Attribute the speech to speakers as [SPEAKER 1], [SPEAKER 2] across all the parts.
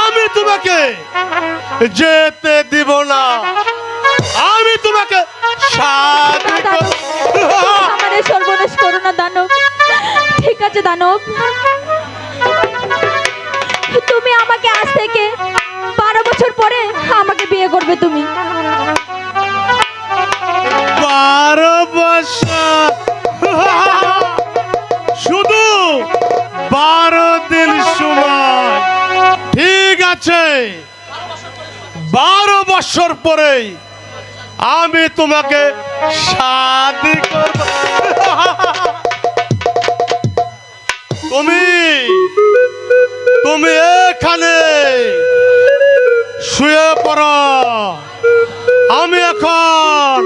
[SPEAKER 1] আমি তোমাকে যেতে দিব না। আমি তোমাকে
[SPEAKER 2] সর্বনাশ করো না দানব। ঠিক আছে দানব। তুমি আমাকে আজ থেকে বারো বছর পরে আমাকে বিয়ে করবে তুমি।
[SPEAKER 1] বারো বছর। শুধু বারো আছে বারো বছর পরেই আমি তোমাকে তুমি তুমি এখানে শুয়ে পড়ো। আমি এখন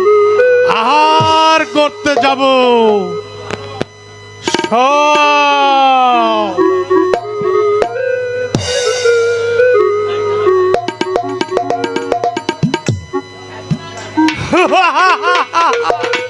[SPEAKER 1] আহার করতে যাব। সব 哈哈哈哈哈哈